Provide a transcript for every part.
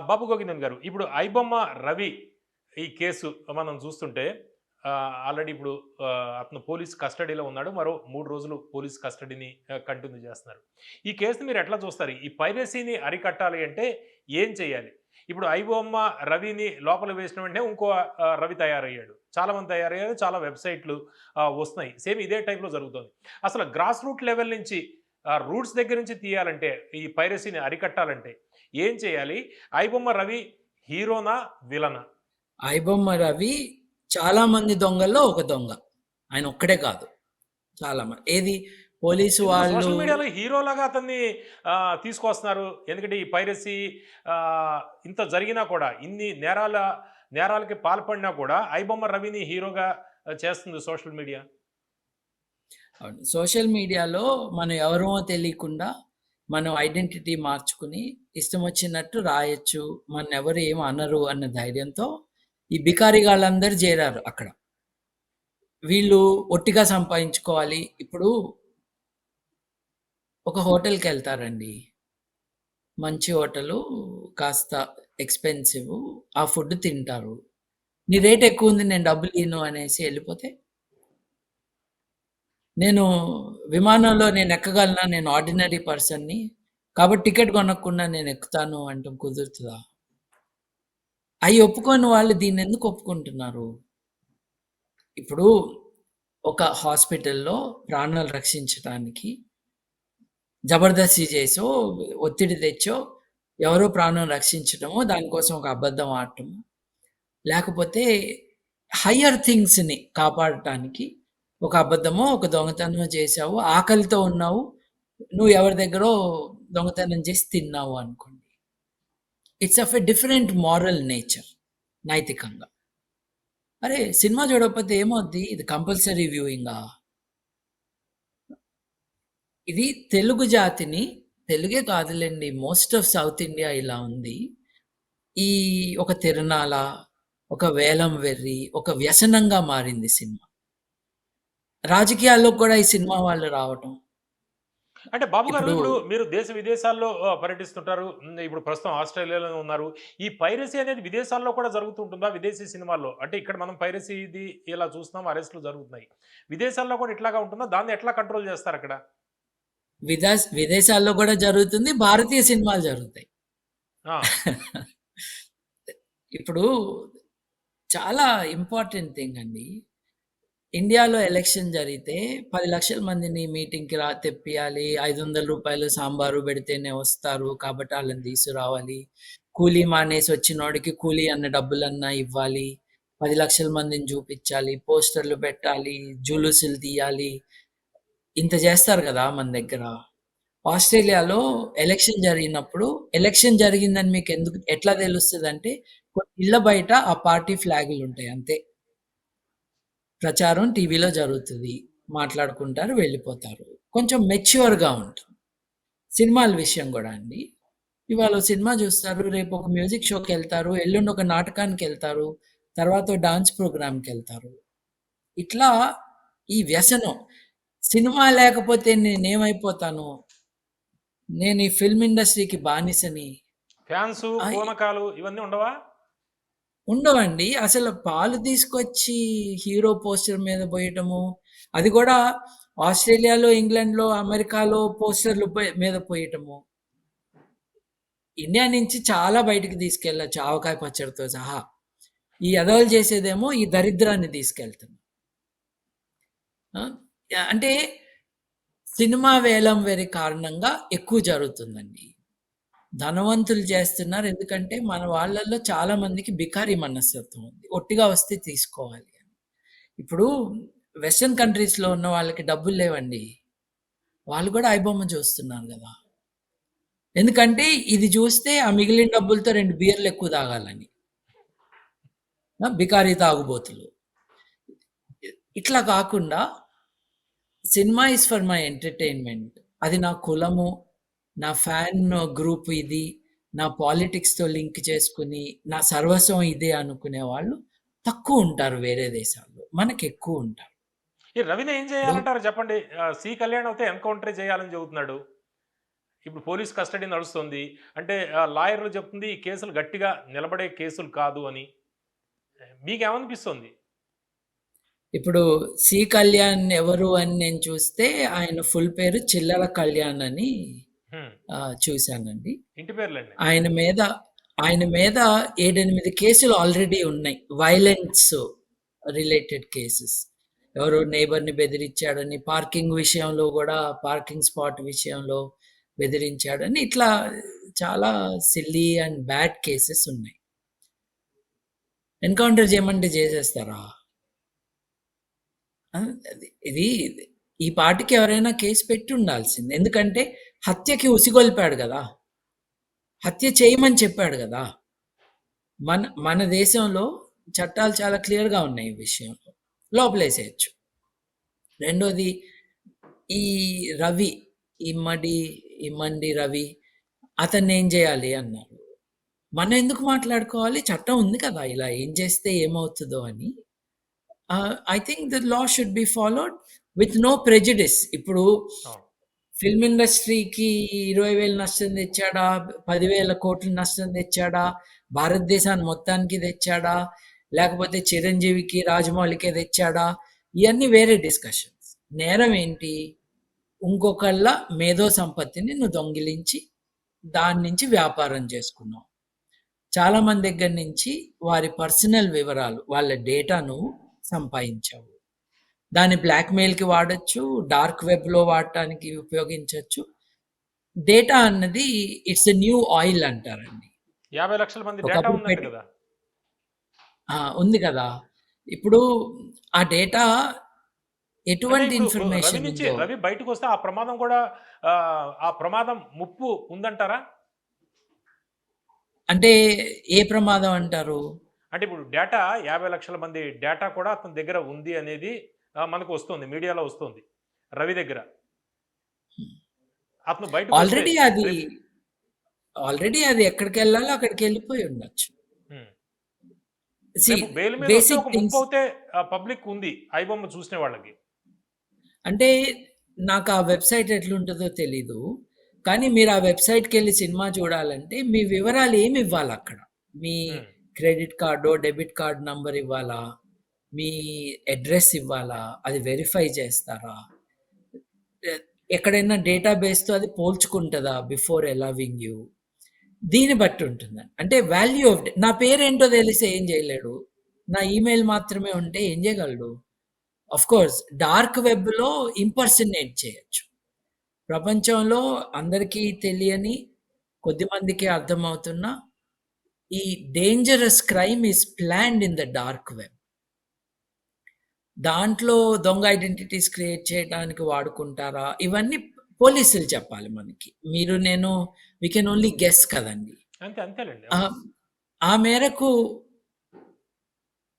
బాబు గోగినంద్ గారు ఇప్పుడు ఐబొమ్మ రవి ఈ కేసు మనం చూస్తుంటే ఆల్రెడీ ఇప్పుడు అతను పోలీస్ కస్టడీలో ఉన్నాడు మరో మూడు రోజులు పోలీస్ కస్టడీని కంటిన్యూ చేస్తున్నారు. ఈ కేసుని మీరు ఎట్లా చూస్తారు? ఈ పైరసీని అరికట్టాలి అంటే ఏం చేయాలి? ఇప్పుడు ఐబొమ్మ రవిని లోపల వేసిన వెంటనే ఇంకో రవి తయారయ్యాడు. చాలామంది తయారయ్యారు చాలా వెబ్సైట్లు వస్తున్నాయి. సేమ్ ఇదే టైప్లో జరుగుతుంది. అసలు గ్రాస్ రూట్ లెవెల్ నుంచి రూట్స్ దగ్గర నుంచి తీయాలంటే ఈ పైరసీని అరికట్టాలంటే ఏం చేయాలి? ఐబొమ్మ రవి హీరోనా విలనా? ఐబొమ్మ రవి చాలా మంది దొంగల్లో ఒక దొంగ. ఆయన ఒక్కడే కాదు. చాలా మంది ఏది? పోలీసు వాళ్ళు సోషల్ మీడియాలో హీరోలాగా అతన్ని తీసుకొస్తున్నారు. ఎందుకంటే ఈ పైరసీ ఇంత జరిగినా కూడా ఇన్ని నేరాల నేరాలకి పాల్పడినా కూడా ఐబొమ్మ రవిని హీరోగా చేస్తుంది సోషల్ మీడియా. సోషల్ మీడియాలో మనం ఎవరో తెలియకుండా మనం ఐడెంటిటీ మార్చుకుని ఇష్టం వచ్చినట్టు రాయొచ్చు మన ఎవరు ఏం అనరు అన్న ధైర్యంతో ఈ బికారిగాళ్ళందరూ చేరారు అక్కడ. వీళ్ళు ఒట్టిగా సంపాదించుకోవాలి. ఇప్పుడు ఒక హోటల్కి వెళ్తారండి మంచి హోటలు కాస్త ఎక్స్పెన్సివ్ ఆ ఫుడ్ తింటారు. నీ రేట్ ఎక్కువ ఉంది నేను డబ్బులు ఇను అనేసి వెళ్ళిపోతే నేను విమానంలో నేను ఎక్కగలనా? నేను ఆర్డినరీ పర్సన్ని కాబట్టి టికెట్ కొనకుండా నేను ఎక్కుతాను అంటాం కుదురుతుందా? అవి ఒప్పుకొని వాళ్ళు దీన్ని ఎందుకు ఒప్పుకుంటున్నారు? ఇప్పుడు ఒక హాస్పిటల్లో ప్రాణాలు రక్షించడానికి జబర్దస్తి చేసో ఒత్తిడి తెచ్చో ఎవరో ప్రాణం రక్షించడమో దానికోసం ఒక అబద్ధం ఆడటం లేకపోతే హయ్యర్ థింగ్స్ని కాపాడటానికి ఒక అబద్ధమో ఒక దొంగతనమో చేసావు ఆకలితో ఉన్నావు నువ్వు ఎవరి దగ్గర దొంగతనం చేసి తిన్నావు అనుకోండి. It's of a different moral nature నైతికంగా. అరే సినిమా చూడకపోతే ఏమవుద్ది? ఇది కంపల్సరీ వ్యూయింగా ఇది తెలుగు జాతిని తెలుగే కాదులేండి మోస్ట్ ఆఫ్ సౌత్ ఇండియా ఇలా ఉంది. ఈ ఒక తిరణాల ఒక వేలం వెర్రి ఒక వ్యసనంగా మారింది సినిమా. రాజకీయాల్లో కూడా ఈ సినిమా వాళ్ళు రావటం. అంటే బాబు గారు ఇప్పుడు- మీరు దేశ విదేశాల్లో పర్యటిస్తుంటారు. ఇప్పుడు ప్రస్తుతం ఆస్ట్రేలియాలో ఉన్నారు. ఈ పైరసీ అనేది విదేశాల్లో కూడా జరుగుతుంటుందా? విదేశీ సినిమాల్లో. అంటే ఇక్కడ మనం పైరసీ ఇది ఇలా చూస్తున్నాం అరెస్టులు జరుగుతున్నాయి. విదేశాల్లో కూడా ఇట్లాగా ఉంటుందా? దాన్ని ఎట్లా కంట్రోల్ చేస్తారు అక్కడ? విదేశ విదేశాల్లో కూడా జరుగుతుంది భారతీయ సినిమాలు జరుగుతాయి. ఇప్పుడు చాలా ఇంపార్టెంట్ థింగ్ అండి. ఇండియాలో ఎలక్షన్ జరిగితే పది లక్షల మందిని మీటింగ్కి రా తెప్పియాలి. ఐదు వందల రూపాయలు సాంబారు పెడితేనే వస్తారు కాబట్టి వాళ్ళని తీసుకురావాలి. కూలీ మానేసి వచ్చినోడికి కూలీ అన్న డబ్బులన్నా ఇవ్వాలి. పది లక్షల మందిని చూపించాలి. పోస్టర్లు పెట్టాలి. జులుసులు తీయాలి. ఇంత చేస్తారు కదా మన దగ్గర. ఆస్ట్రేలియాలో ఎలక్షన్ జరిగినప్పుడు ఎలక్షన్ జరిగిందని మీకు ఎందుకు ఎట్లా తెలుస్తుంది అంటే ఇళ్ళ బయట ఆ పార్టీ ఫ్లాగులు ఉంటాయి అంతే. ప్రచారం టీవీలో జరుగుతుంది మాట్లాడుకుంటారు వెళ్ళిపోతారు. కొంచెం మెచ్యూర్గా ఉంటుంది సినిమాల విషయం కూడా అండి. ఇవాళ సినిమా చూస్తారు రేపు ఒక మ్యూజిక్ షోకి వెళ్తారు ఎల్లుండి ఒక నాటకానికి వెళ్తారు తర్వాత డాన్స్ ప్రోగ్రామ్కి వెళ్తారు. ఇట్లా ఈ వ్యసనం. సినిమా లేకపోతే నేనేమైపోతాను నేను ఈ ఫిల్మ్ ఇండస్ట్రీకి బానిసని. ఫ్యాన్స్ ఇవన్నీ ఉండవా? ఉండవండి. అసలు పాలు తీసుకొచ్చి హీరో పోస్టర్ మీద పోయటము అది కూడా ఆస్ట్రేలియాలో ఇంగ్లాండ్లో అమెరికాలో పోస్టర్లు పై- మీద పోయటము. ఇండియా నుంచి చాలా బయటికి తీసుకెళ్ళచ్చు ఆవకాయ పచ్చడితో సహా. ఈ ఎదవలు చేసేదేమో ఈ దరిద్రాన్ని తీసుకెళ్తాం ఆ, అంటే సినిమా వేలం వేరే కారణంగా ఎక్కువ జరుగుతుందండి. ధనవంతులు చేస్తున్నారు. ఎందుకంటే మన వాళ్ళల్లో చాలా మందికి బికారీ మనస్తత్వం ఉంది. ఒట్టిగా వస్తే తీసుకోవాలి అని. ఇప్పుడు వెస్ట్రన్ కంట్రీస్లో ఉన్న వాళ్ళకి డబ్బులు లేవండి. వాళ్ళు కూడా ఐబొమ్మ చూస్తున్నారు కదా. ఎందుకంటే ఇది చూస్తే ఆ మిగిలిన డబ్బులతో రెండు బియర్లు ఎక్కువ తాగాలని. బికారీ తాగుబోతులు. ఇట్లా కాకుండా cinema is for my entertainment. అది నా కులము నా ఫ్యాన్ గ్రూప్ ఇది నా పాలిటిక్స్తో లింక్ చేసుకుని నా సర్వస్వం ఇదే అనుకునే వాళ్ళు తక్కువ ఉంటారు వేరే దేశాల్లో. మనకి ఎక్కువ ఉంటారు. ఈ రవిని ఏం చేయాలంటారు చెప్పండి? సి కళ్యాణ్ అయితే ఎన్కౌంటర్ చేయాలని చెబుతున్నాడు. ఇప్పుడు పోలీస్ కస్టడీ నడుస్తుంది. అంటే లాయర్లు చెప్తుంది ఈ కేసులు గట్టిగా నిలబడే కేసులు కాదు అని. మీకేమనిపిస్తుంది? ఇప్పుడు సి కళ్యాణ్ ఎవరు అని నేను చూస్తే ఆయన ఫుల్ పేరు చిల్లర కళ్యాణ్ అని చూశానండి. ఇంటి పేర్లండి? ఆయన మీద ఆయన మీద ఏడెనిమిది కేసులు ఆల్రెడీ ఉన్నాయి. వైలెన్స్ రిలేటెడ్ కేసెస్ ఎవరో నైబర్ని బెదిరించాడని పార్కింగ్ విషయంలో కూడా పార్కింగ్ స్పాట్ విషయంలో బెదిరించాడని ఇట్లా చాలా సిల్లీ అండ్ బ్యాడ్ కేసెస్ ఉన్నాయి. ఎన్కౌంటర్ చేయమంటే చేసేస్తారా? ఇది ఈ పాటికి ఎవరైనా కేసు పెట్టి ఉండాల్సింది. ఎందుకంటే హత్యకి ఉసిగొల్పాడు కదా. హత్య చేయమని చెప్పాడు కదా. మన మన దేశంలో చట్టాలు చాలా క్లియర్గా ఉన్నాయి ఈ విషయంలో లోపలేసేయచ్చు. రెండోది ఈ రవి ఇమ్మడి ఇమ్మండి రవి అతన్ని ఏం చేయాలి అన్నారు. మనం ఎందుకు మాట్లాడుకోవాలి? చట్టం ఉంది కదా. ఇలా ఏం చేస్తే ఏమవుతుందో అని. I think the law should be followed with no prejudice. ఇప్పుడు ఫిల్మ్ ఇండస్ట్రీకి ఇరవై వేలు నష్టం తెచ్చాడా? పదివేల కోట్లు నష్టం తెచ్చాడా? భారతదేశాన్ని మొత్తానికి తెచ్చాడా? లేకపోతే చిరంజీవికి రాజమౌళికే తెచ్చాడా? ఇవన్నీ వేరే డిస్కషన్స్. నేరం ఏంటి? ఇంకొకళ్ళ మేధో సంపత్తిని నువ్వు దొంగిలించి దాని నుంచి వ్యాపారం చేసుకున్నావు. చాలామంది దగ్గర నుంచి వారి పర్సనల్ వివరాలు వాళ్ళ డేటాను సంపాదించావు. దాన్ని బ్లాక్మెయిల్కి వాడచ్చు డార్క్ వెబ్లో వాడటానికి ఉపయోగించవచ్చు డేటా అన్నది ఇట్స్ ఎ న్యూ ఆయిల్ అంటారండి. యాభై లక్షల మంది డేటా పెట్టి- కదా? ఉంది కదా. ఇప్పుడు ఆ డేటా ఎటువంటి ఇన్ఫర్మేషన్ నుంచి ఉందో రవి బయటకు వస్తే ఆ ప్రమాదం కూడా ఆ, ప్రమాదం ముప్పు ఉందంటారా? అంటే ఏ ప్రమాదం అంటారు? అంటే ఇప్పుడు డేటా యాభై లక్షల మంది డేటా కూడా అతని దగ్గర ఉంది అనేది మనకు వస్తుంది మీడియాలో వస్తుంది. రవి దగ్గర. అతను బయట ఆల్రెడీ అది ఆల్రెడీ అది ఎక్కడికి వెళ్ళాలో అక్కడికి వెళ్ళిపోయి ఉండొచ్చు. బెయిల్ మీద ఒక ముప్పు పబ్లిక్ ఉంది ఐబొమ్మ చూసిన వాళ్ళకి. అంటే నాకు ఆ వెబ్సైట్ ఎట్లుంటుందో తెలీదు కానీ మీరు ఆ వెబ్సైట్కి వెళ్ళి సినిమా చూడాలంటే మీ వివరాలు ఏమి ఇవ్వాలి అక్కడ? మీ. క్రెడిట్ కార్డో డెబిట్ కార్డ్ నంబర్ ఇవ్వాలా? మీ అడ్రస్ ఇవ్వాలా? అది వెరిఫై చేస్తారా? ఎక్కడైనా డేటాబేస్తో అది పోల్చుకుంటుందా బిఫోర్ ఎలవింగ్ యూ దీన్ని బట్టి ఉంటుంది. అంటే వాల్యూ ఆఫ్ నా పేరేంటో తెలిస్తే ఏం చేయలేడు. నా ఈమెయిల్ మాత్రమే ఉంటే ఏం చేయగలడు? అఫ్ కోర్స్ డార్క్ వెబ్లో ఇంపర్సనేట్ చేయొచ్చు. ప్రపంచంలో అందరికీ తెలియని కొద్ది మందికి అర్థమవుతున్న ఈ dangerous crime is planned in the dark web దాంట్లో దొంగ ఐడెంటిటీస్ క్రియేట్ చేయడానికి వాడుకుంటారా? ఇవన్నీ పోలీసులు చెప్పాలి మనకి. మీరు నేను వీ కెన్ ఓన్లీ గెస్ కదండి. అంతే అంతేలేండి. ఆ- మేరకు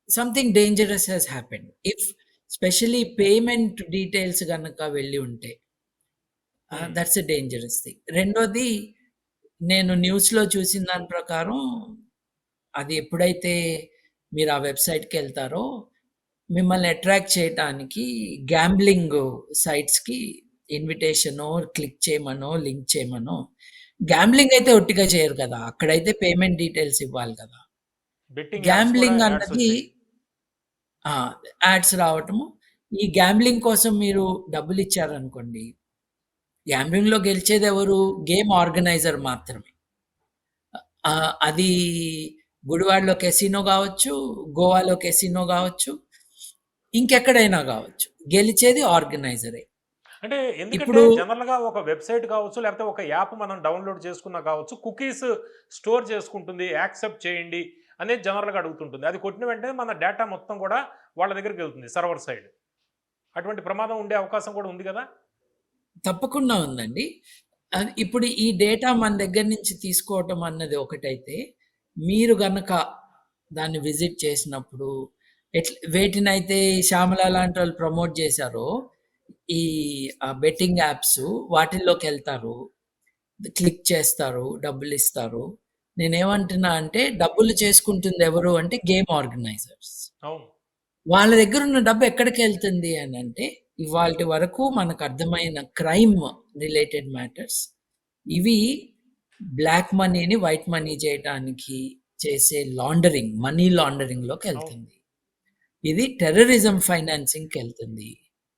something dangerous has happened if specially payment details కనుక వెళ్ళి ఉంటే. దట్స్ ఎ డేంజరస్ థింగ్ రెండోది నేను న్యూస్లో చూసిన దాని ప్రకారం అది ఎప్పుడైతే మీరు ఆ వెబ్సైట్కి వెళ్తారో మిమ్మల్ని అట్రాక్ట్ చేయటానికి గ్యాంబ్లింగ్ సైట్స్కి ఇన్విటేషనో క్లిక్ చేయమనో లింక్ చేయమనో గ్యాంబ్లింగ్ అయితే ఒట్టిగా చేయరు కదా. అక్కడైతే పేమెంట్ డీటెయిల్స్ ఇవ్వాలి కదా. బెట్టింగ్ గ్యాంబ్లింగ్ అన్నది యాడ్స్ రావటము. ఈ గ్యాంబ్లింగ్ కోసం మీరు డబ్బులు ఇచ్చారనుకోండి గ్యాంబ్లింగ్లో గెలిచేది ఎవరు? గేమ్ ఆర్గనైజర్ మాత్రమే. అది గుడివాడలో కెసినో కావచ్చు గోవాలో కెసినో కావచ్చు ఇంకెక్కడైనా కావచ్చు. గెలిచేది ఆర్గనైజరే. అంటే ఎందుకంటే జనరల్గా ఒక వెబ్సైట్ కావచ్చు లేకపోతే ఒక యాప్ మనం డౌన్లోడ్ చేసుకున్నా కావచ్చు కుకీస్ స్టోర్ చేసుకుంటుంది యాక్సెప్ట్ చేయండి అనేది జనరల్గా అడుగుతుంటుంది. అది కొట్టిన వెంటనే మన డేటా మొత్తం కూడా వాళ్ళ దగ్గరికి వెళ్తుంది సర్వర్ సైడ్. అటువంటి ప్రమాదం ఉండే అవకాశం కూడా ఉంది కదా? తప్పకుండా ఉందండి. ఇప్పుడు ఈ డేటా మన దగ్గర నుంచి తీసుకోవటం అన్నది ఒకటైతే మీరు గనక దాన్ని విజిట్ చేసినప్పుడు ఎట్ల వేటినైతే శ్యామల లాంటి వాళ్ళు ప్రమోట్ చేశారో ఈ బెట్టింగ్ యాప్స్ వాటిల్లోకి వెళ్తారు. క్లిక్ చేస్తారు డబ్బులు ఇస్తారు. నేనేమంటున్నా అంటే డబ్బులు చేసుకుంటుంది ఎవరు అంటే గేమ్ ఆర్గనైజర్స్. వాళ్ళ దగ్గర ఉన్న డబ్బు ఎక్కడికి వెళ్తుంది అని అంటే ఇవాళ వరకు మనకు అర్థమైన క్రైమ్ రిలేటెడ్ మ్యాటర్స్ ఇవి బ్లాక్ మనీని వైట్ మనీ చేయడానికి చేసే లాండరింగ్ మనీ లాండరింగ్‌లోకి అవును. ఇది టెర్రరిజం ఫైనాన్సింగ్‌కి ఎళ్తుంది.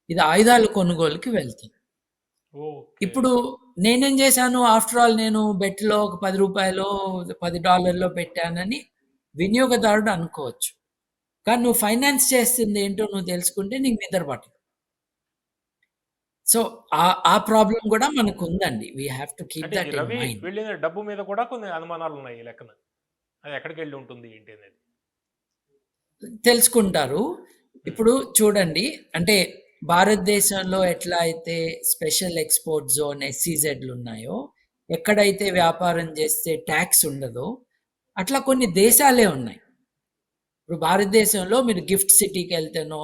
ఇది ఆయుధాల కొనుగోలుకి వెళ్తుంది. ఇప్పుడు నేనేం చేశాను ఆఫ్టర్ ఆల్ నేను బెట్‌లో ఒక రూ. 10 $10 పెట్టానని వినియోగదారుడు అనుకోవచ్చు. కానీ నువ్వు ఫైనాన్స్ చేస్తుంది ఏంటో నువ్వు తెలుసుకుంటే నీకు నిద్ర పట్టదు. సో, ఆ ఆ ప్రాబ్లమ్ గూడా మనకుందండి. We have to keep that. వెళ్ళిన డబ్బు మీద కూడా కొన్ని అనుమానాలున్నాయి ఈ లెక్కన. అది ఎక్కడికెళ్ళి ఉంటుంది ఏంటి అనేది. తెలుసుకుంటారు. ఇప్పుడు చూడండి అంటే భారతదేశంలో ఎట్లా అయితే స్పెషల్ ఎక్స్‌పోర్ట్ జోన్ ఎస్‌ఈజెడ్‌లున్నాయో, ఎక్కడైతే వ్యాపారం చేస్తే ట్యాక్స్ ఉండదో, అట్లా కొన్ని దేశాలే ఉన్నాయి. ఇప్పుడు భారతదేశంలో మీరు గిఫ్ట్ సిటీకి వెళ్తేనో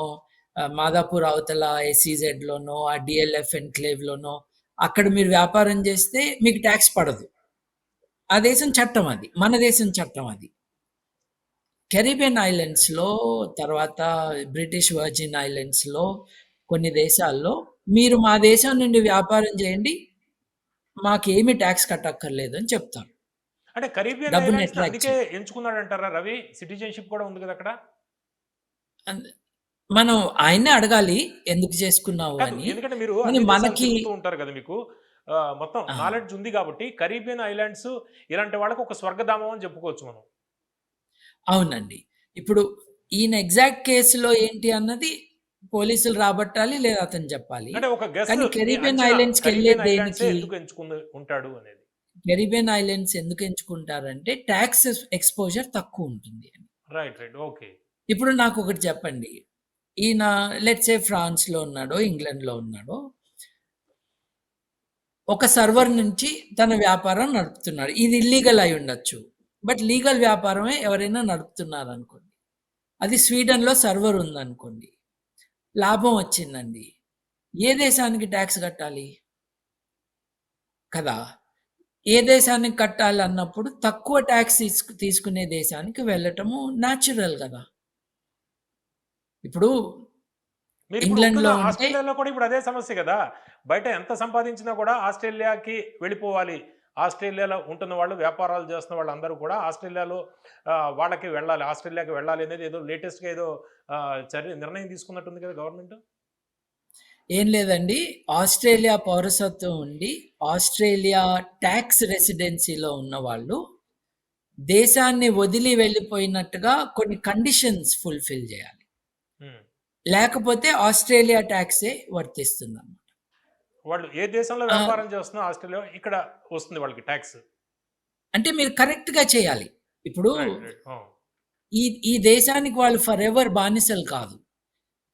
మాదాపూర్ అవతల ఎస్సీజెడ్లోనో ఆ డిఎల్ఎఫ్ ఎన్‌క్లేవ్‌లోనో అక్కడ మీరు వ్యాపారం చేస్తే మీకు ట్యాక్స్ పడదు. ఆ దేశం చట్టం అది. మన దేశం చట్టం అది. కెరిబియన్ ఐలాండ్స్‌లో తర్వాత బ్రిటిష్ వర్జిన్ ఐలాండ్స్‌లో కొన్ని దేశాల్లో మీరు మా దేశం నుండి వ్యాపారం చేయండి. మాకేమి టాక్స్ కట్టక్కర్లేదు అని చెప్తారు. అంటే కరీబియన్ డబ్బుని ఐలాండ్స్‌ని అందుకే. ఎంచుకున్నాడంటారా రవి? సిటిజన్‌షిప్ కూడా ఉంది కదా అక్కడ? అండ్ మనం ఆయన్నే అడగాలి ఎందుకు చేసుకున్నావు కాదు. అని. ఎందుకంటే మీరు కానీ అన్ని దేశాలు మనకి తిరుగుతూ ఉంటారు కదా మీకు. ఆహ్, మొత్తం ఆ! నాలెడ్జ్ ఉంది కాబట్టి కరీబియన్ ఐలాండ్స్ ఇలాంటి వాళ్ళకి ఒక స్వర్గధామం అని చెప్పుకోవచ్చు మనం. అవునండి. ఇప్పుడు ఈయన ఎగ్జాక్ట్ కేస్‌లో ఏంటి అన్నది పోలీసులు రాబట్టాలి లేదా అతను చెప్పాలి. అంటే ఒక గెస్ కానీ మీ కెరిబియన్ అంచనా ఐలాండ్స్‌కెళ్ళేది కరీబియన్ ఐలాండ్సే దేనికి? ఎందుకు ఎంచుకుంది ఉంటాడు అనేది. కెరిబియన్ ఐలాండ్స్ ఎందుకు ఎంచుకుంటారంటే టాక్స్ ఎక్స్‌పోజర్ తక్కువ ఉంటుంది అని. రైట్. రైట్. ఓకే. ఇప్పుడు నాకొకటి చెప్పండి. ఈయన లెట్స్ సే ఫ్రాన్స్‌లో ఉన్నాడో, ఇంగ్లాండ్‌లో ఉన్నాడో ఒక సర్వర్ నుంచి తన వ్యాపారం నడుపుతున్నాడు. ఇది ఇల్లీగల్ అయి ఉండొచ్చు. బట్ లీగల్ వ్యాపారమే ఎవరైనా నడుపుతున్నారనుకోండి. అది స్వీడన్‌లో సర్వర్ ఉందనుకోండి. లాభం వచ్చిందండి. ఏ దేశానికి టాక్స్ కట్టాలి? కదా! ఏ దేశానికి కట్టాలన్నప్పుడు తక్కువ టాక్స్ తీసుకు తీసుకునే దేశానికి వెళ్ళటము న్యాచురల్ గదా! ఇప్పుడు ఇంగ్లాండ్‌లో ఆస్ట్రేలియాలో కూడా ఇప్పుడు అదే సమస్య కదా! బయట ఎంత సంపాదించినా కూడా ఆస్ట్రేలియాకి వెళ్ళిపోవాలి. ఆస్ట్రేలియాలో ఉంటున్న వాళ్ళు వ్యాపారాలు చేస్తున్న వాళ్ళందరూ కూడా ఆస్ట్రేలియాలో వాళ్ళకి వెళ్ళాలి. ఆస్ట్రేలియాకి వెళ్ళాలి అనేది ఏదో లేటెస్ట్‌గా ఏదో చర్య నిర్ణయం తీసుకున్నట్టుంది కదా గవర్నమెంట్? ఏం లేదండి. ఆస్ట్రేలియా పౌరసత్వం ఉండి ఆస్ట్రేలియా టాక్స్ రెసిడెన్సీలో ఉన్నవాళ్ళు దేశాన్ని వదిలి వెళ్ళిపోయినట్టుగా కొన్ని కండిషన్స్ ఫుల్‌ఫిల్ చేయాలి. లేకపోతే ఆస్ట్రేలియా టాక్సే వర్తిస్తుందన్నమాట. వాళ్ళు ఏ దేశంలో! వ్యాపారం చేస్తున్నా ఆస్ట్రేలియా ఇక్కడ వస్తుంది వాళ్ళకి టాక్స్. అంటే మీరు కరెక్ట్‌గా చేయాలి. ఇప్పుడు. ఆ! ఈ ఈ దేశానికి వాళ్ళు ఫరెవర్ బానిసలు కాదు.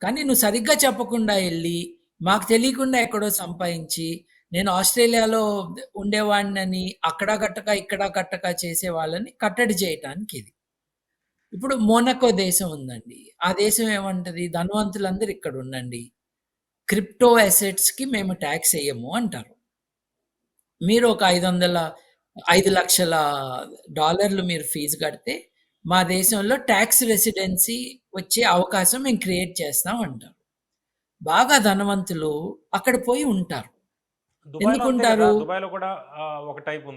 కానీ నువ్వు సరిగ్గా చెప్పకుండా ఎళ్ళి, మాకు తెలియకుండా ఎక్కడో సంపాదించి, నేను ఆస్ట్రేలియాలో ఉండేవాడినని అక్కడ కట్టక, ఇక్కడ కట్టక చేసే వాళ్ళని కట్టడి చేయటానికి ఇది. ఇప్పుడు మోనాకో దేశం ఉందండి. ఆ దేశం ఏమంటది? ధనవంతులందరూ ఇక్కడ ఉండండి. క్రిప్టో అసెట్స్‌కి మేము టాక్స్ ఎయ్యము అంటారు. మీరు ఒక 500 $5,00,000 మీరు ఫీజు కడితే, మా దేశంలో టాక్స్ రెసిడెన్సీ వచ్చే అవకాశం మేము క్రియేట్ చేస్తాం అంటారు. బాగా ధనవంతులు అక్కడ పోయి ఉంటారు. ఎందుకుంటారు?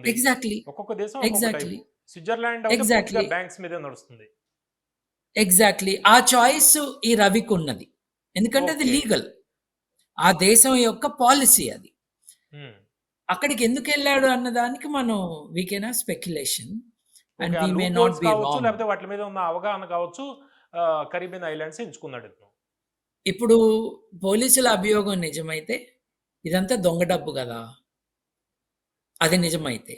Exactly. Exactly. Switzerland exactly. Banks మీదే నడుస్తుంది. ఎగ్జాక్ట్‌లీ. ఆ చాయిస్ ఈ రవికున్నది. ఎందుకంటే అది. లీగల్. ఆ దేశం యొక్క పాలిసీ అది. హ్మ్. అక్కడికి ఎందుకెళ్ళాడు అన్న దానికి మనం we can have speculation and we may not be wrong. లేకపోతే వాటి మీద ఉన్న అవగాహన కావచ్చు, కరీబియన్ ఐలాండ్స్ ఎంచుకున్నాడు. ఇప్పుడు పోలీసుల అభియోగం నిజమైతే ఇదంతా దొంగ డబ్బు గదా! అది నిజమైతే.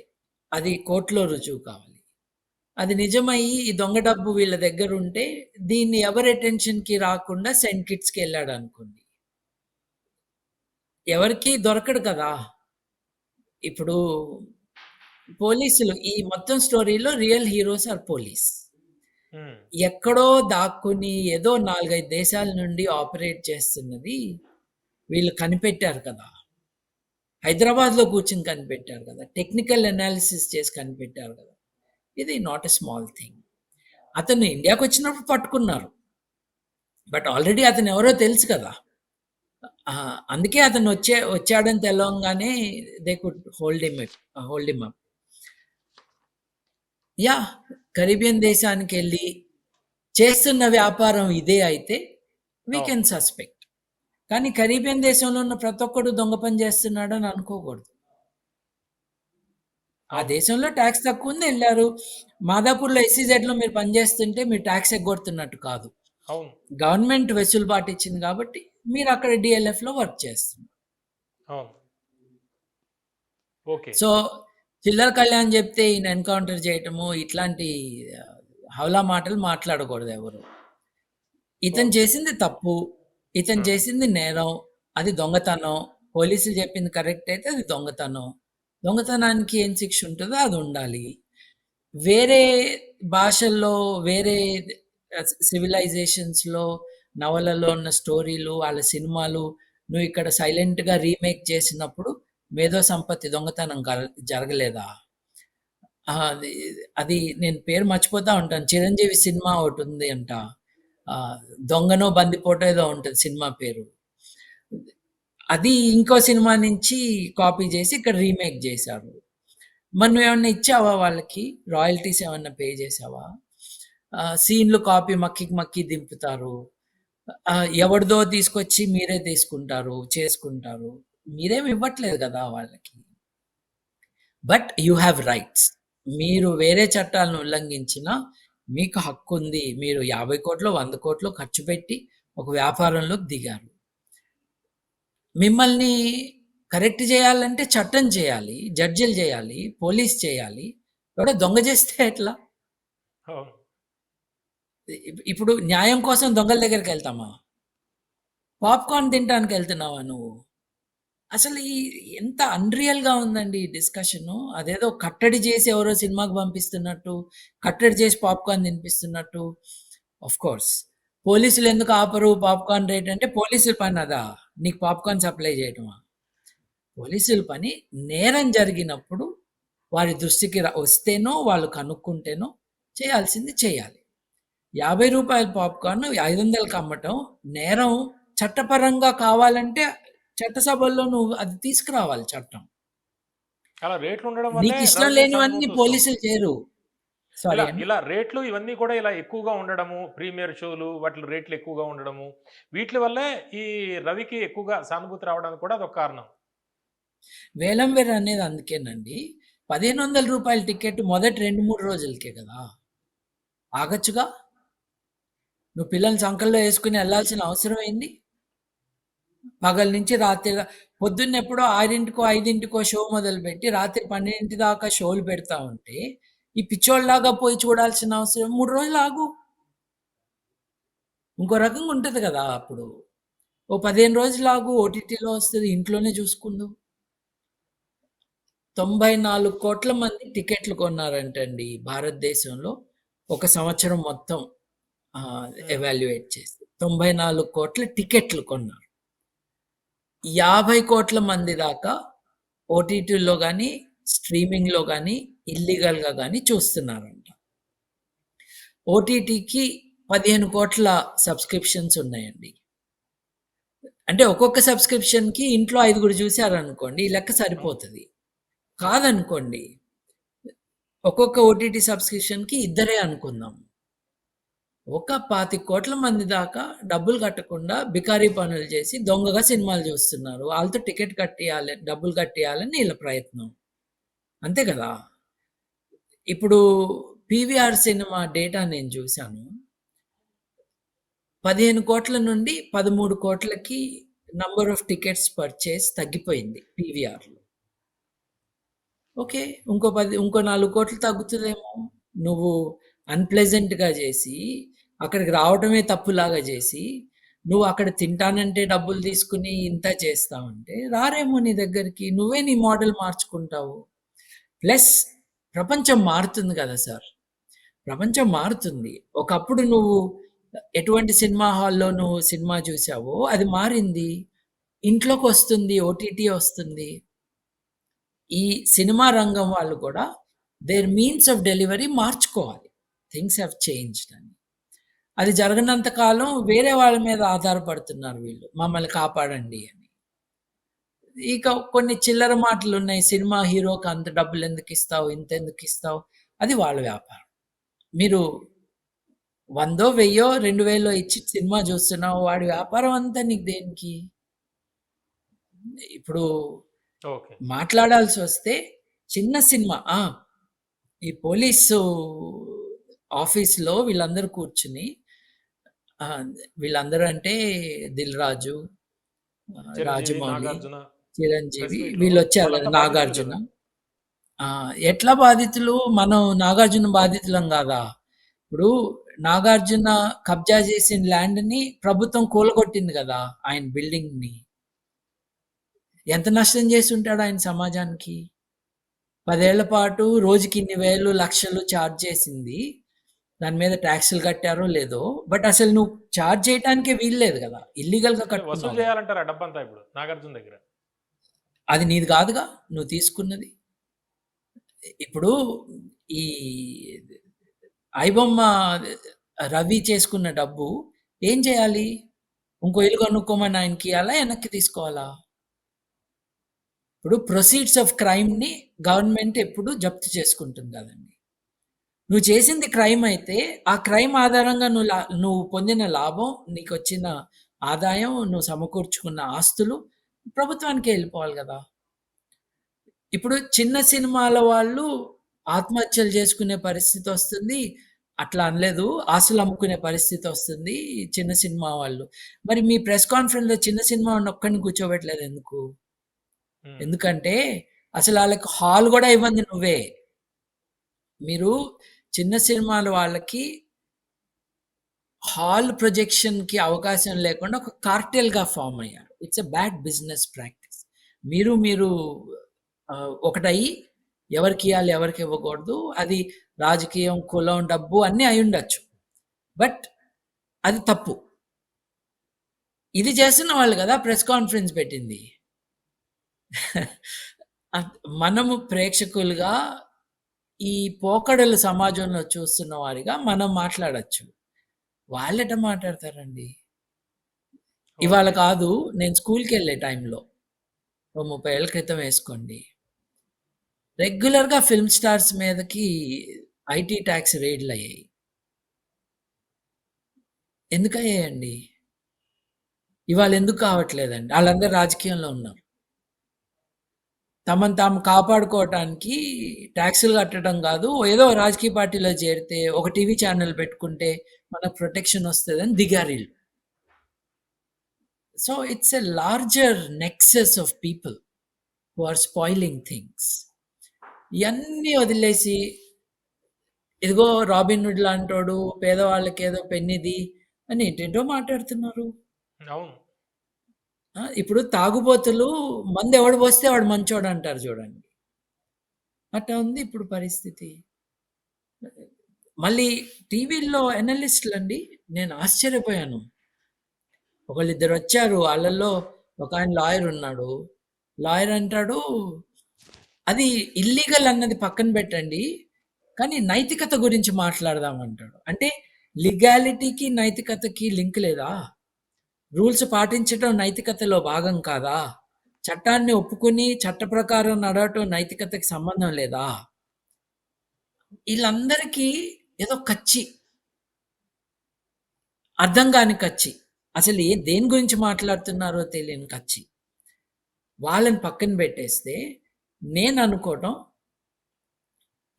అది కోర్ట్‌లో రుజువు కావాలి. అది నిజమయ్యి ఈ దొంగ డబ్బు వీళ్ళ దగ్గరుంటే దీన్ని ఎవరి అటెన్షన్‌కి రాకుండా సెయింట్ కిట్స్‌కెళ్ళాడనుకోండి. ఎవరికీ దొరకడు కదా! ఇప్పుడు పోలీసులు ఈ మొత్తం స్టోరీలో రియల్ హీరోస్ ఆర్ పోలీస్. ఎక్కడో దాక్కుని ఏదో 4, 5 దేశాల నుండి ఆపరేట్ చేస్తున్నది వీళ్ళు కనిపెట్టారు కదా! హైదరాబాద్‌లో కూర్చొని కనిపెట్టారు కదా! టెక్నికల్ అనాలిసిస్ చేసి కనిపెట్టారు కదా! ఇది నాట్ ఎ స్మాల్ థింగ్. అతను ఇండియాకొచ్చినప్పుడు పట్టుకున్నారు. బట్ ఆల్రెడీ అతను ఎవరో తెలుసు కదా! అందుకే అతను వచ్చే వచ్చాడని తెలవంగానే they could hold him it hold him up. Yeah! Caribbean దేశానికెళ్ళి చేస్తున్న వ్యాపారం ఇదే అయితే వి. Can suspect. కానీ కరేబియన్ దేశంలో ఉన్న ప్రతి ఒక్కడు దొంగ పని చేస్తున్నాడని అనుకోకూడదు. ఆ అవును. దేశంలో టాక్స్ తక్కువుంది ఎళ్ళారు. మాదాపూర్‌లో ఎస్‌ఈజెడ్‌లో మీరు పని చేస్తుంటే మీరు టాక్స్ ఎగ్గొడుతున్నట్టు కాదు. గవర్నమెంట్ వెసులుబాటు ఇచ్చింది కాబట్టి మీరు అక్కడ డీఎల్ఎఫ్‌లో వర్క్ చేస్తున్నారు. సో, చిల్లర కళ్యాణ్ చెప్తే ఈయన ఎన్‌కౌంటర్ చేయటము ఇట్లాంటి హవలా మాటలు మాట్లాడకూడదు ఎవరు. ఇతను. చేసింది తప్పు. ఇతను. చేసింది నేరం. అది దొంగతనం. పోలీసులు చెప్పింది కరెక్ట్ అయితే అది దొంగతనం. దొంగతనానికి ఏం శిక్ష ఉంటదో అది ఉండాలి. వేరే భాషల్లో వేరే సివిలైజేషన్స్‌లో నవలలో ఉన్న స్టోరీలు, వాళ్ళ సినిమాలు నువ్వు ఇక్కడ సైలెంట్‌గా రీమేక్ చేసినప్పుడు మేధో సంపత్తి దొంగతనం జరగలేదా? అది నేను పేరు మర్చిపోతా ఉంటాను. చిరంజీవి సినిమా ఒకటి ఉంది అంట. దొంగనో బందిపోటో ఏదో ఉంటుంది సినిమా పేరు. అది ఇంకో సినిమా నుంచి కాపీ చేసి ఇక్కడ రీమేక్ చేశారు. మనం ఏమన్నా ఇచ్చావా వాళ్ళకి? రాయల్టీస్ ఏమన్నా పే చేసావా సీన్‌లు కాపీ మక్కి మక్కి దింపుతారు. ఎవరిదో తీసుకొచ్చి మీరే తీసుకుంటారు, చేసుకుంటారు. మీరేమి ఇవ్వట్లేదు కదా వాళ్ళకి. But you have rights. మీరు వేరే చట్టాలను ఉల్లంఘించినా మీకు హక్కు ఉంది మీరు యాభై కోట్లు వంద కోట్లు ఖర్చు పెట్టి ఒక వ్యాపారంలోకి దిగారు. మిమ్మల్ని కరెక్ట్ చేయాలంటే చట్టం చేయాలి. జడ్జిలు చేయాలి. పోలీస్ చేయాలి. ఎవడో దొంగ చేస్తే ఎట్లా? ఇప్పుడు న్యాయం కోసం దొంగల దగ్గరికి వెళ్తామా పాప్‌కార్న్ తినడానికి వెళ్తున్నావా నువ్వు? అసలు ఈ ఎంత అన్‌రియల్‌గా ఉందండి ఈ డిస్కషను. అదేదో కట్టడి చేసి ఎవరో సినిమాకి పంపిస్తున్నట్టు, కట్టడి చేసి పాప్‌కార్న్ తినిపిస్తున్నట్టు. ఆఫ్‌కోర్స్ పోలీసులు ఎందుకు ఆపరు పాప్‌కార్న్ రేట్ అంటే పోలీసుల పని అదా? నీకు పాప్‌కార్న్ సప్లై చేయటమా? పోలీసుల పని నేరం జరిగినప్పుడు వారి దృష్టికి వస్తేనో, వాళ్ళు కనుక్కుంటేనో చేయాల్సింది చేయాలి. రూ. 50 పాప్‌కార్న్ 500కి అమ్మటం నేరం. చట్టపరంగా కావాలంటే చట్టసభల్లో నువ్వు అది తీసుకురావాలి చట్టం. అలా రేట్లు ఉండడం వల్లే రెవెన్యూ లేనివన్నీ. పోలీసులు చేయరు. సారీ ఇలా రేట్లు ఇవన్నీ కూడా ఇలా ఎక్కువగా ఉండడము, ప్రీమియర్ షోలు వాటిలో రేట్లు ఎక్కువగా ఉండడము, వీట్లి వల్లే ఈ రవికి ఎక్కువగా సానుభూతి రావడానికి కూడా అదొక కారణం. వేలం వేర అనేది అందుకేనండి. రూ. 1500 టికెట్ మొదటి 2, 3 రోజులకే కదా! ఆగొచ్చుగా? నువ్వు పిల్లల్ని సంకల్లో వేసుకుని వెళ్ళాల్సిన అవసరం ఏంది? పగల నుంచి రాత్రి పొద్దున్న ఎప్పుడో 6కో, 5కో షో మొదలుపెట్టి రాత్రి 12 దాకా షోలు పెడతా ఉంటే, ఈ పిచ్చోళ్ళలాగా పోయి చూడాల్సిన అవసరం మూడు రోజులు ఆగు. ఇంకో రకంగా ఉంటుంది కదా! అప్పుడు. ఓ 15 రోజులు ఆగు ఓటీటీలో వస్తుంది ఇంట్లోనే చూసుకుండు తొంభై నాలుగు కోట్ల మంది టికెట్లు కొన్నారంటండి భారతదేశంలో. ఒక సంవత్సరం మొత్తం ఆహ్, హ్మ్. ఎవాల్యుయేట్ చేస్తే. 94,00,00,000 టికెట్లు కొన్నారు. 50,00,00,000 మంది దాకా ఓటీటీలో గాని, స్ట్రీమింగ్‌లో గాని, ఇల్లీగల్‌గా గాని చూస్తున్నారంట. ఓటీటీకి 15,00,00,000 సబ్స్క్రిప్షన్స్ ఉన్నాయండి. అంటే ఒక్కొక్క సబ్స్క్రిప్షన్‌కి ఇంట్లో ఐదుగురు చూసారనుకోండి ఈ లెక్క. సరిపోతది. కాదనుకోండి ఒక్కొక్క ఓటీటీ సబ్స్క్రిప్షన్‌కి ఇద్దరే అనుకుందాం. ఒక 25,00,00,000 మంది దాకా డబ్బులు కట్టకుండా బికారీ పనులు చేసి దొంగగా సినిమాలు చూస్తున్నారు. వాళ్ళతో టికెట్ కట్టియాలి, డబ్బులు కట్టియాలని వీళ్ళ ప్రయత్నం. అంతే కదా! ఇప్పుడు పీవీఆర్ సినిమా డేటా నేను చూశాను పదిహేను కోట్ల నుండి పదమూడు కోట్లకి నంబర్ ఆఫ్ టికెట్స్ పర్చేస్ తగ్గిపోయింది పీవీఆర్‌లో. ఓకే. ఇంకో పది ఇంకో నాలుగు కోట్లు తగ్గుతుందేమో నువ్వు అన్‌ప్లెజెంట్‌గా చేసి, అక్కడికి రావడమే తప్పులాగా చేసి, నువ్వు అక్కడ తింటానంటే డబ్బులు తీసుకుని ఇంత చేస్తావంటే రారేమో నీ దగ్గరికి. నువ్వే నీ మోడల్ మార్చుకుంటావు. ప్లస్ ప్రపంచం మారుతుంది కదా సార్! ప్రపంచం మారుతుంది. ఒకప్పుడు నువ్వు ఎటువంటి సినిమా హాల్‌లో నువ్వు సినిమా చూసావో అది మారింది. ఇంట్లోకి వస్తుంది ఓటీటీ వస్తుంది. ఈ సినిమా రంగం వాళ్ళు కూడా దేర్ మీన్స్ ఆఫ్ డెలివరీ మార్చుకోవాలి. థింగ్స్ హ్యావ్ చేంజ్డ్ అని. అది జరగనంత కాలం వేరే వాళ్ళ మీద ఆధారపడుతున్నారు వీళ్ళు. మమ్మల్ని కాపాడండి అని. ఇక కొన్ని చిల్లర మాటలున్నాయి. సినిమా హీరోకి అంత డబ్బులెందుకిస్తావు? ఇంతెందుకిస్తావు? అది వాళ్ళ వ్యాపారం. మీరు వందో, వెయ్యో, 2000 ఇచ్చి సినిమా జూస్తున్నావు. వాడి వ్యాపారం అంతా నీకు దేనికి? ఇప్పుడు ఓకే. మాట్లాడాల్సొస్తే చిన్న సినిమా! ఈ పోలీసు ఆఫీస్‌లో వీళ్ళందరూ కూర్చొని వీళ్ళందరూ అంటే 'దిల్ రాజు', చిరంజీవి, 'రాజమౌళి', నాగార్జున 'చిరంజీవి' వాళ్ళంతా గదా! బాధితులు 'నాగార్జున'. ఆ! ఎట్లా బాధితులు? మనం 'నాగార్జున' బాధితులం గాదా? ఇప్పుడు 'నాగార్జున' కబ్జా చేసిన ల్యాండ్‌ని ప్రభుత్వం కూలగొట్టింది గదా! ఆయన బిల్డింగ్‌ని. ఎంత నష్టం చేసుంటాడు ఆయన సమాజానికి? 10 ఏళ్ళ పాటు రోజుకిన్ని వేలు, లక్షలు చార్జ్ చేసింది. దాని మీద టాక్స్‌లు కట్టారో లేదో, బట్ అసలు నువ్వు చార్జ్ చేయటానికే వీల్లేదు గదా! ఇల్లీగల్‌గా అంటే వసూలు. చేయాలంటారు డబ్బంతా ఇప్పుడు నాగార్జున దగ్గర. అది నీది గాదుగా నువ్వు తీసుకున్నది. ఇప్పుడు ఈ ఐబొమ్మ రవి చేసుకున్న డబ్బు ఏం చేయాలి? ఇంకో ఇల్లు కొనుక్కోమని ఆయనకియ్యాలా? ఎనక్కి తీసుకోవాలా? ఇప్పుడు ప్రొసీడ్స్ ఆఫ్ క్రైమ్‌ని గవర్నమెంట్ ఎప్పుడు జప్తు చేసుకుంటుంది గదండీ! నువ్వు చేసింది క్రైమ్ అయితే, ఆ క్రైమ్ ఆధారంగా నువ్వు లా నువ్వు పొందిన లాభం, నీకొచ్చిన ఆదాయం, నువ్వు సమకూర్చుకున్న ఆస్తులు ప్రభుత్వానికే ఎళ్ళిపోవాలి గదా! ఇప్పుడు చిన్న సినిమాల వాళ్ళు ఆత్మహత్యలు చేసుకునే పరిస్థితొస్తుంది. అట్లా అనలేదు. ఆస్తులు అమ్ముకునే పరిస్థితొస్తుంది చిన్న సినిమా వాళ్ళు. మరి మీ ప్రెస్ కాన్ఫరెన్స్‌లో చిన్న సినిమా ఒక్కడిని కూర్చోబెట్టలేదు ఎందుకు? ఎందుకంటే అసలు ఆళ్ళకి హాల్ గూడా ఇవ్వంది నువ్వే. మీరు చిన్న సినిమాల వాళ్ళకి హాల్ ప్రొజెక్షన్‌కి అవకాశం లేకుండా ఒక కార్టెల్‌గా ఫార్మ్ అయ్యారు. It's a bad business practice. మీరు మీరు ఒకటయి ఎవరికి ఇవ్వాలి ఎవరికి ఇవ్వకూడదు అది రాజకీయం, కులం, డబ్బు అన్నీ అయి ఉండొచ్చు బట్ అది తప్పు. ఇది చేస్తున్న వాళ్ళు కదా ప్రెస్ కాన్ఫరెన్స్ పెట్టింది. మనము ప్రేక్షకులుగా ఈ పోకడలు సమాజంలో చూస్తున్న వారిగా మనం మాట్లాడొచ్చు. వాళ్ళెట్ట మాట్లాడతారండి? ఇవాళ. కాదు నేను స్కూల్‌కెళ్ళే టైంలో ఓ 30 ఏళ్ళ క్రితం ఏసుకోండి. రెగ్యులర్‌గా ఫిల్మ్ స్టార్స్ మీదకి ఐటీ టాక్స్ రైడ్‌లయ్యాయి. ఎందుకయ్యాయండి? ఇవాళ ఎందుకు కావట్లేదండి? ఆళ్ళందరూ రాజకీయంలో ఉన్నారు. తమను తాము కాపాడుకోవటానికి ట్యాక్సులు కట్టడం కాదు ఏదో రాజకీయ పార్టీలో చేరితే, ఒక టీవీ ఛానల్ పెట్టుకుంటే మనకు ప్రొటెక్షన్ వస్తుందని దిగారు so, it's a larger nexus of people who are spoiling things. ఇవన్నీ వదిలేసి, ఇదిగో రాబిన్ హుడ్ లాంటోడు పేదవాళ్ళకేదో పెన్నిది అని ఏంటేంటో మాట్లాడుతున్నారు. అవును. ఆ! ఇప్పుడు తాగుబోతులు ఎవడు పోస్తే వాడు మంచోడంటారు చూడండి. అట్టా ఉంది ఇప్పుడు పరిస్థితి. మళ్ళీ టీవీల్లో అనలిస్ట్‌లండి నేను ఆశ్చర్యపోయాను. ఒకళ్ళిద్దరొచ్చారు. ఆళ్ళల్లో ఒకాయన లాయర్ ఉన్నాడు. లాయర్ అంటాడు, "అది ఇల్లీగల్ అన్నది పక్కన పెట్టండి. కానీ నైతికత గురించి మాట్లాడదాం" అంటాడు. అంటే లీగాలిటీకి, నైతికతకి లింక్ లేదా? రూల్స్ పాటించటం నైతికతలో భాగం కాదా? చట్టాన్ని ఒప్పుకొని చట్ట ప్రకారం నడవటం నైతికతకి సంబంధం లేదా? వీళ్ళందరికీ ఏదో కచ్చి. అర్థం కాని కచ్చి. అసలు ఏ దేని గురించి మాట్లాడుతున్నారో తెలియని కచ్చి. వాళ్ళని పక్కన పెట్టేస్తే నేను అనుకోవటం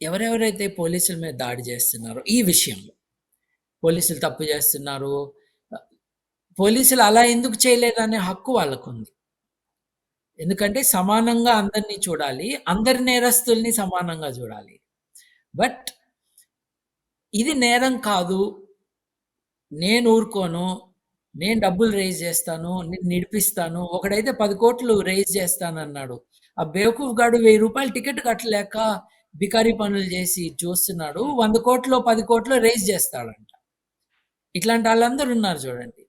ఎవరెవరైతే పోలీసుల మీద దాడి చేస్తున్నారో ఈ విషయంలో, పోలీసులు తప్పు చేస్తున్నారు. పోలీసులు అలా ఎందుకు చేయలేదనే హక్కు వాళ్ళకుంది. ఎందుకంటే సమానంగా అందరిని చూడాలి. అందరి నేరస్తుల్ని సమానంగా చూడాలి. బట్ ఇది నేరం కాదు. నేను ఊరుకోను. నేను డబ్బులు రేజ్ చేస్తాను. నిన్ను ఇడిపిస్తాను. ఒకడైతే 10,00,00,000 చేస్తాను చేస్తానన్నాడు. ఆ బేవకూఫ్ గాడు వెయ్యి రూపాయలు టికెట్ కట్టలేక బికారీ పనులు చేసి చూస్తున్నాడు. వంద కోట్లు పది కోట్లు రేజ్ చేస్తాడంట. ఇట్లాంటి వాళ్ళందరూ ఉన్నారు చూడండి.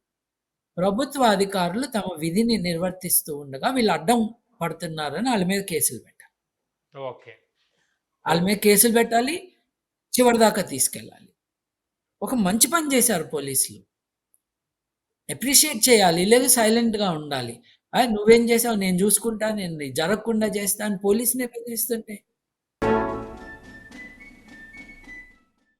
ప్రభుత్వ అధికారులు తమ విధిని నిర్వర్తిస్తూ ఉండగా వీళ్ళు అడ్డం పడుతున్నారని ఆళ్ళ మీద కేసులు పెట్టాలి. ఓకే. ఆళ్ళ మీద కేసులు పెట్టాలి. చివరిదాకా తీసుకెళ్ళాలి. ఒక మంచి పని చేశారు పోలీసులు. అప్రిషియేట్ చేయాలి. లేదు సైలెంట్‌గా ఉండాలి. "ఆ! నువ్వేం చేసావు? నేను చూసుకుంటా. నేను జరగకుండా చేస్తా" అని పోలీస్‌నే బెదిరిస్తుంటే